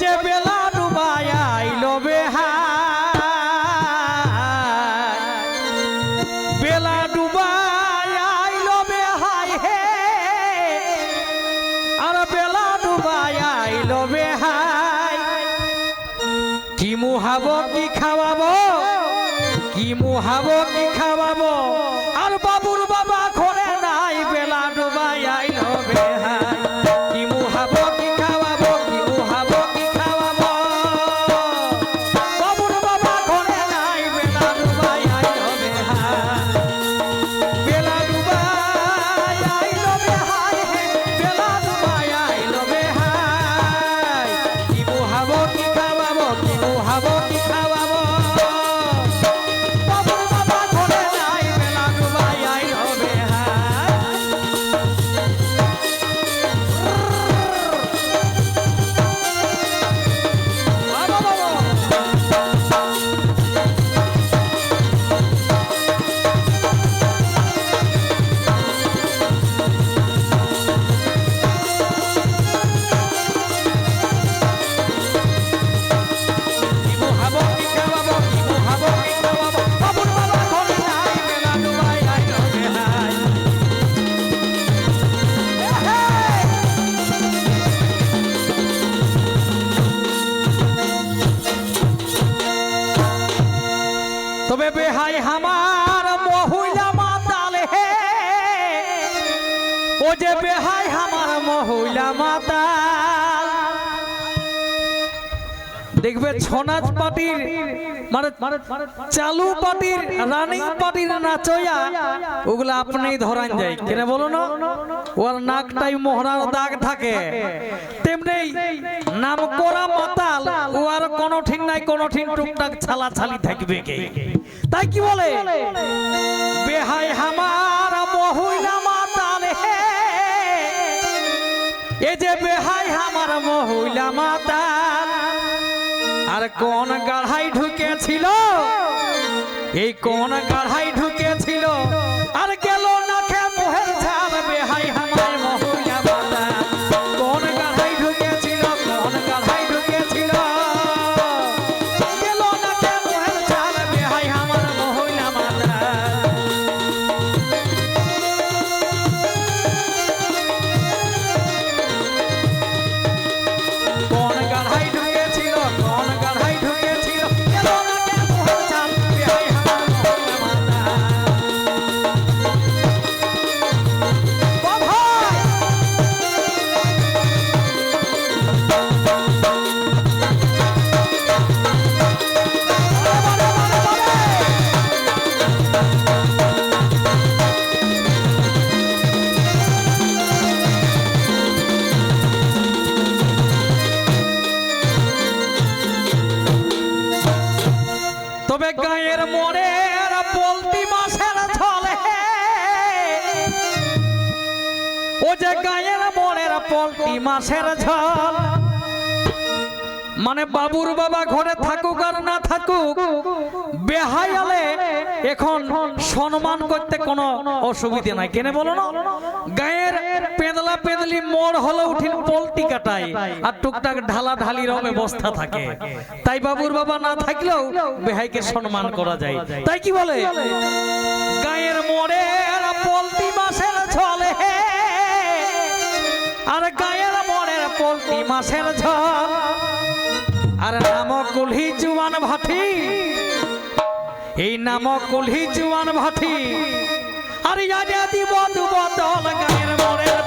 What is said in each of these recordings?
যে বেলা ডুবায় আইলো বেলা ডুবায় আইলো বেহাই হে। আর বেলা ডুবায় আইলো বেহাই। কি মুহাবো কি খাওয়াবো? কি মুহাবো কি খাওয়াবো? যে বেহাই আমার মহুলা মাতাল দেখবে ছনাচ পার্টির মানে চালু পার্টির রানিং পার্টির নাচয়া ওগুলা আপনি ধরান যায়। কেন বলো না? ওর নাকটাই মোহরার দাগ থাকে। তেমনি নাম করা মাতাল, ও আর কোনো ঠিক নাই কোনো ঠিক টুকটাক ছালা ছালি থাকবে কে? তাই কি বলে? বেহাই হামার মহুলা এ যে বেহাই আমার মহিলা মাতা, আর কোন গাড়াই ঢুকেছিল? এই কোন গাড়াই ঢুকেছিল? আর পলতি মাসের ছলে ও যে গায়ের মনের পলতি মাসের ছল মানে বাবুর বাবা ঘরে থাকুক আর না থাকুক, বেহায়ালে এখন সম্মান করতে কোনো অসুবিধে নাই। কেনে বলো না? গায়ের পেদলা পেদলি মোড় হলো উঠিন পলটি কাটায় আর টুকটাক ঢালা ঢালির ব্যবস্থা থাকে। তাই বাবুর বাবা না থাকলেও বেহাইকে সম্মান করা যায়। তাই কি বলে? গায়ের মোড়ে পলটি মাসের ছলে আর গায়ের মোড়ের পলটি মাসের ঝল। আর নাম কুলহি জুয়ান ভাটি এই নাম কুলহি জুয়ান ভাটি আর ইয়াদে দিব দুব দল গায়ের মোড়ের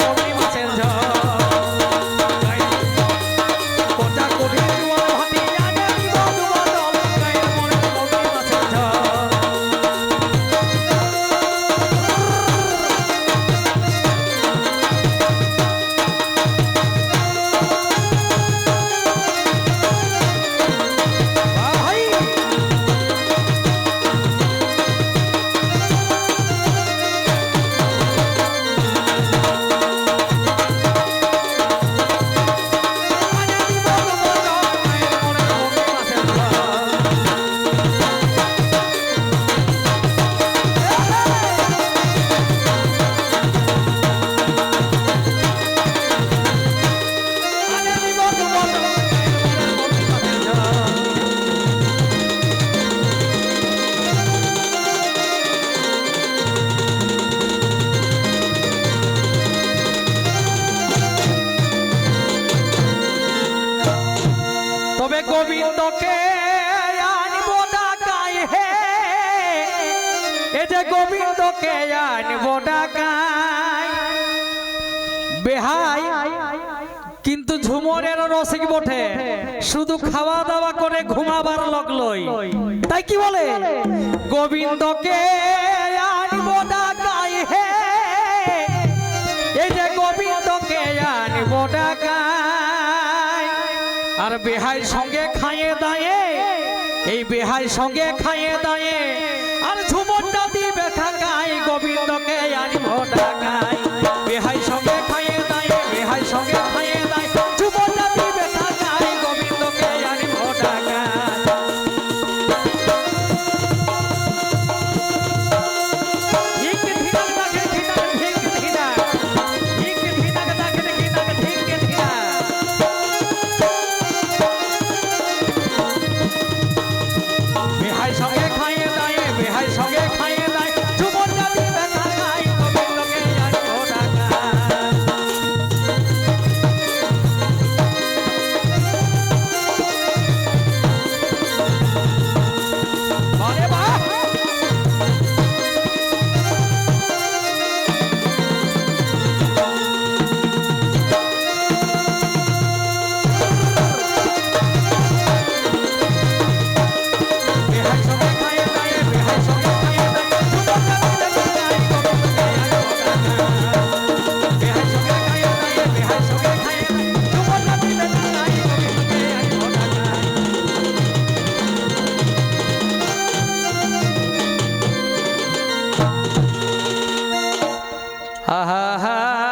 যে গোবিন্দকে আনব ডাকাই। বেহাই, কিন্তু ঝুমরের রসিক বটে। শুধু খাওয়া দাওয়া করে ঘুমাবার লগলই তাই কি বলে? গোবিন্দকে আনব ডাকাই হে। এই যে গোবিন্দকে আনব ডাকাই। আর বেহাই সঙ্গে খাইয়ে দায়ে এই বেহাই সঙ্গে খাইয়ে দায়ে আর ঝুমনটা দিবে